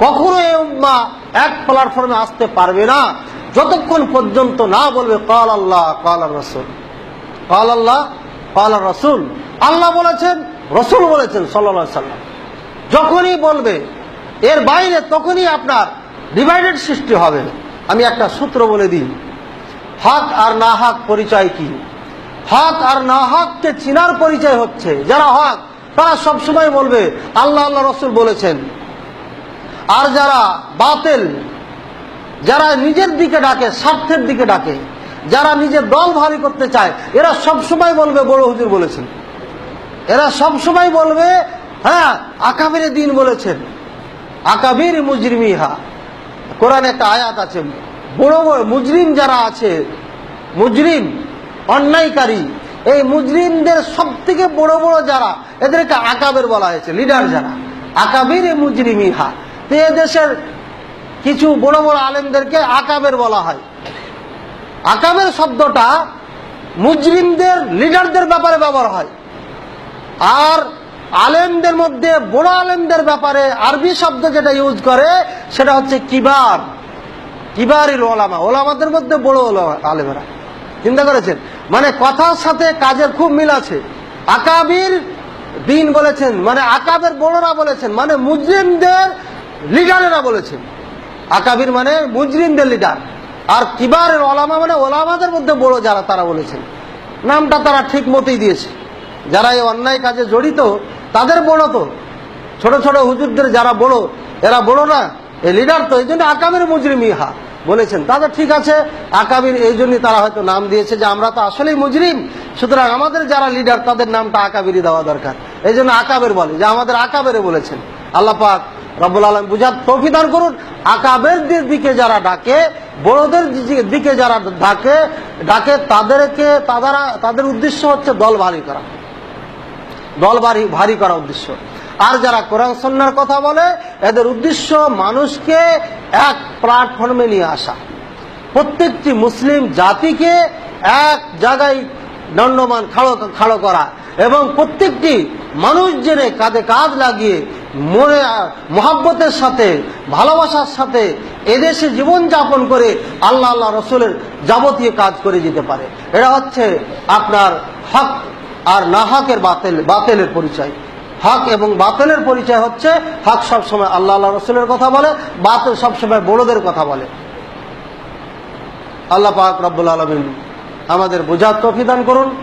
কখনো এই উম্মা এক প্ল্যাটফর্মে আসতে পারবে না। যতক্ষণ পর্যন্ত না বলবে, কাল আল্লাহ, কাল রসুল। কাল আল্লাহ, কাল রসুল। আল্লাহ বলেছেন, রসুল বলেছেন সাল্লা সাল্লাম। যখনই বলবে, এর বাইরে তখনই আপনার ডিভাইডেড সৃষ্টি হবে। আমি একটা সূত্র বলে দিই। হক আর না হক পরিচয় কি? হক আর না হককে চিনার পরিচয় হচ্ছে। যারা হক, তারা সবসময় বলবে, আল্লাহ আল্লাহ, রসুল বলেছেন। আর যারা বাতেল, যারা নিজের দিকে ডাকে, স্বার্থের দিকে ডাকে, যারা নিজের দল ভারী করতে চায়, এরা সবসময় বলবে, বড় হুজুর বলেছেন। এরা সবসময় বলবে হ্যাঁ আকাবিরে দিন বলেছেন। আকাবির মুজরিমিহা। কোরআন একটা আয়াত আছে, বড় বড় মুজরিম যারা আছে, মুজরিম, অন্যায়কারী, এই মুজরিমদের সব থেকে বড় বড় যারা, এদেরকে আকাবের বলা হয়েছে, লিডার যারা। আকাবির মুজরিমিহা। তো দেশের কিছু বড় বড় আলেমদেরকে আকাবের বলা হয়। আকাবের শব্দটা মুজরিমদের, লিডারদের ব্যাপারে ব্যবহার হয়। আর আলেমদের মধ্যে বড় আলেমদের ব্যাপারে আরবি শব্দ যেটা ইউজ করে, সেটা হচ্ছে কিবার। কিবারিল ওলামা। ওলামাদের মধ্যে বড় আলেমেরা। চিন্তা করেছেন? মানে কথার সাথে কাজের খুব মিল আছে। আকাবির দিন বলেছেন মানে আকাবের বড়রা বলেছেন মানে মুজরিমদের লিডারেরা বলেছেন, আকাবির মানে মুজরিমদের লিডার। আর কিবারের ওলামা মানে ওলামাদের মধ্যে বড় যারা, তারা বলেছেন। নামটা তারা ঠিক মতোই দিয়েছে। যারা এই অন্যায় কাজে জড়িত, তাদের বড় তো। ছোট ছোট হুজুরদের যারা বড়, এরা বড় না এই লিডার তো, এই জন্য আকাবির মুজরিম ইহা বলেছেন। তাদের ঠিক আছে, আকাবির এই জন্যই তারা হয়তো নাম দিয়েছে যে আমরা তো আসলেই মুজরিম। সুতরাং আমাদের যারা লিডার, তাদের নামটা আকাবিরই দেওয়া দরকার। এই জন্য আকাবের বলে, যে আমাদের আকাবেরে বলেছেন। আল্লাহ পাক রব্বুল আলম বুঝার তৌফিদান করুন। আকাবেরদের দিকে যারা ডাকে, বড়দের দিকে- দিকে যারা ডাকে ডাকে তাদেরকে তারা তাদের উদ্দেশ্য হচ্ছে দল ভারী করা। দল ভারী ভারী করা উদ্দেশ্য। আর যারা কোরআন সন্ন্যার কথা বলে, এদের উদ্দেশ্য মানুষকে এক প্ল্যাটফর্মে নিয়ে আসা। প্রত্যেকটি মুসলিম জাতিকে এক জায়গায় দণ্ডমান খাড়ো খাড়ো করা। এবং প্রত্যেকটি মানুষ জেনে কাঁধে কাঁধ লাগিয়ে মনে, মহাব্বতের সাথে, ভালোবাসার সাথে এদেশে জীবনযাপন করে আল্লাহ আল্লাহ রসুলের যাবতীয় কাজ করে যেতে পারে। এটা হচ্ছে আপনার হক আর না হকের বাতেল, বাতেলের পরিচয়। হক এবং বাতেলের পরিচয় হচ্ছে হক সবসময় আল্লাহ আল্লাহ রসুলের কথা বলে, বাতেল সবসময় বড়দের কথা বলে। আল্লাহ পাক রব্বুল আলমিন আমাদের বোঝার তফিদান করুন।